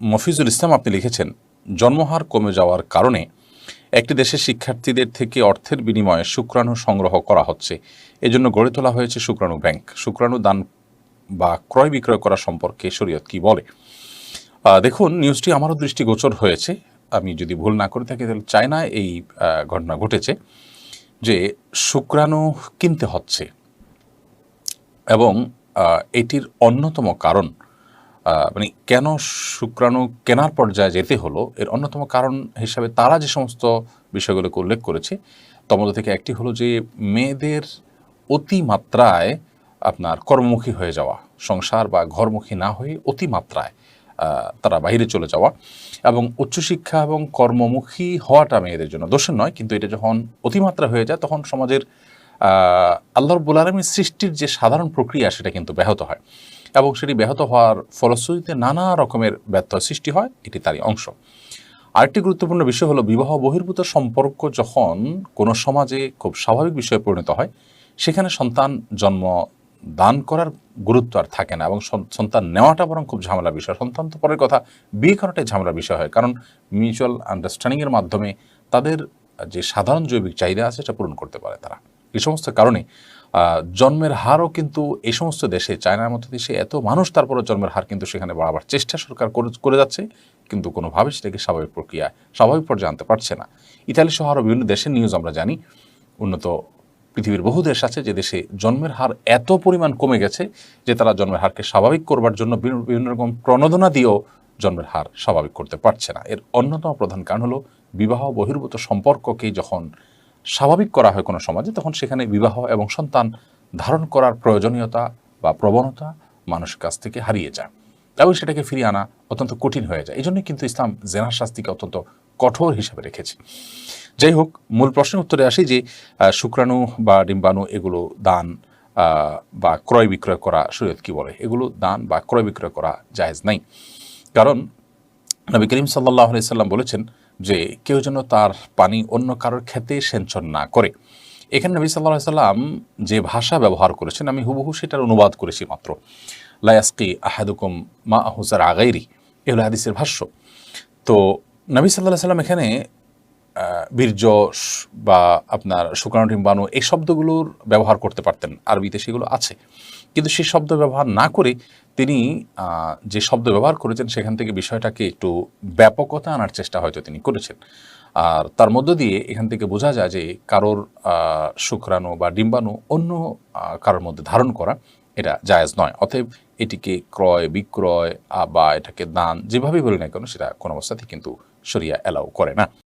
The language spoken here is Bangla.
মফিজুল ইসলাম আপনি লিখেছেন, জন্মহার কমে যাওয়ার কারণে একটি দেশের শিক্ষার্থীদের থেকে অর্থের বিনিময়ে শুক্রাণু সংগ্রহ করা হচ্ছে। এজন্য গড়ে তোলা হয়েছে শুক্রাণু ব্যাংক। শুক্রাণু দান বা ক্রয় বিক্রয় করা সম্পর্কে শরীয়ত কি বলে? দেখুন, নিউজটি আমারও দৃষ্টিগোচর হয়েছে। আমি যদি ভুল না করে থাকি, তাহলে চায়নায় এই ঘটনা ঘটেছে যে শুক্রাণু কিনতে হচ্ছে। এবং এটির অন্যতম কারণ মানে কেন শুক্রাণু কেনার পর্যায়ে যেতে হলো, এর অন্যতম কারণ হিসাবে তারা যে সমস্ত বিষয়গুলোকে উল্লেখ করেছে তার থেকে একটি হলো যে মেয়েদের অতিমাত্রায় আপনার কর্মমুখী হয়ে যাওয়া, সংসার বা ঘরমুখী না হয়ে অতিমাত্রায় তারা বাইরে চলে যাওয়া এবং উচ্চশিক্ষা এবং কর্মমুখী হওয়াটা মেয়েদের জন্য দোষের নয়, কিন্তু এটা যখন অতিমাত্রা হয়ে যায়, তখন সমাজের আল্লাহর আল্লাহ আলমীর সৃষ্টির যে সাধারণ প্রক্রিয়া, সেটা কিন্তু ব্যাহত হয়। এবং সেটি ব্যাহত হওয়ার ফলশ্রুতিতে নানা রকমের ব্যত্যয় সৃষ্টি হয়, এটি তারই অংশ। আরেকটি গুরুত্বপূর্ণ বিষয় হলো বিবাহ বহির্ভূত সম্পর্ক যখন কোনো সমাজে খুব স্বাভাবিক বিষয়ে পরিণত হয়, সেখানে সন্তান জন্ম দান করার গুরুত্ব আর থাকে না এবং সন- সন্তান নেওয়াটা বরং খুব ঝামেলা বিষয়। সন্তান তো পরের কথা, বিয়ে করাটাই ঝামেলার বিষয় হয়, কারণ মিউচুয়াল আন্ডারস্ট্যান্ডিংয়ের মাধ্যমে তাদের যে সাধারণ জৈবিক চাহিদা আছে, সেটা পূরণ করতে পারে তারা। এই সমস্ত কারণে জন্মের হারও কিন্তু এই সমস্ত দেশে, চায়নার মতো দেশে এত মানুষ তারপরে জন্মের হার কিন্তু সেখানে বাড়াবার চেষ্টা সরকার করে- যাচ্ছে। কিন্তু কোনোভাবে সেটাকে স্বাভাবিক প্রক্রিয়া স্বাভাবিক পর্যায়ে আনতে পারছে না। ইতালি সহ আরও বিভিন্ন দেশের নিউজ আমরা জানি, উন্নত পৃথিবীর বহু দেশ আছে যে দেশে জন্মের হার এত পরিমাণ কমে গেছে যে তারা জন্মের হারকে স্বাভাবিক করবার জন্য বিভিন্ন রকম প্রণোদনা দিয়েও জন্মের হার স্বাভাবিক করতে পারছে না। এর অন্যতম প্রধান কারণ হলো বিবাহ বহির্ভূত সম্পর্ককেই যখন স্বাভাবিক করা হয় কোনো সমাজে, তখন সেখানে বিবাহ এবং সন্তান ধারণ করার প্রয়োজনীয়তা বা প্রবণতা মানুষের কাছ থেকে হারিয়ে যায় এবং সেটাকে ফিরিয়ে আনা অত্যন্ত কঠিন হয়ে যায়। এই জন্যই কিন্তু ইসলাম জেনার শাস্তিকে অত্যন্ত কঠোর হিসাবে রেখেছে। যাই হোক, মূল প্রশ্নের উত্তরে আসি যে শুক্রাণু বা ডিম্বাণু এগুলো দান বা ক্রয় বিক্রয় করা শরীয়ত কি বলে? এগুলো দান বা ক্রয় বিক্রয় করা জায়েজ নাই। কারণ নবী করিম সাল্লাহ সাল্লাম বলেছেন যে কেউ যেন তার পানি অন্য কারোর খেতে সেঞ্চন না করে। এখানে নবী সাল্লাহ সাল্লাম যে ভাষা ব্যবহার করেছেন, আমি হুবহু সেটার অনুবাদ করেছি মাত্র। লায়াসকি আহাদুকুম মা হুজার আগাইরি, এ হলো হাদিসের ভাষ্য। তো নবী সাল্লাহ সাল্লাম এখানে বীর্য বা আপনার শুক্রাণু ডিম্বাণু এই শব্দগুলোর ব্যবহার করতে পারতেন। আরবিতে সেগুলো আছে। কিন্তু সেই শব্দ ব্যবহার না করে তিনি যে শব্দ ব্যবহার করেছেন, সেখান থেকে বিষয়টাকে একটু ব্যাপকতা আনার চেষ্টা হয়তো তিনি করেছেন। আর তার মধ্য দিয়ে এখান থেকে বোঝা যায় যে কারোর শুক্রাণু বা ডিম্বাণু অন্য কারোর মধ্যে ধারণ করা এটা জায়েজ নয়। অতএব এটিকে ক্রয়, বিক্রয় বা এটাকে দান যেভাবেই বলি না কেন, সেটা কোনো অবস্থাতেই কিন্তু সরিয়া অ্যালাউ করে না।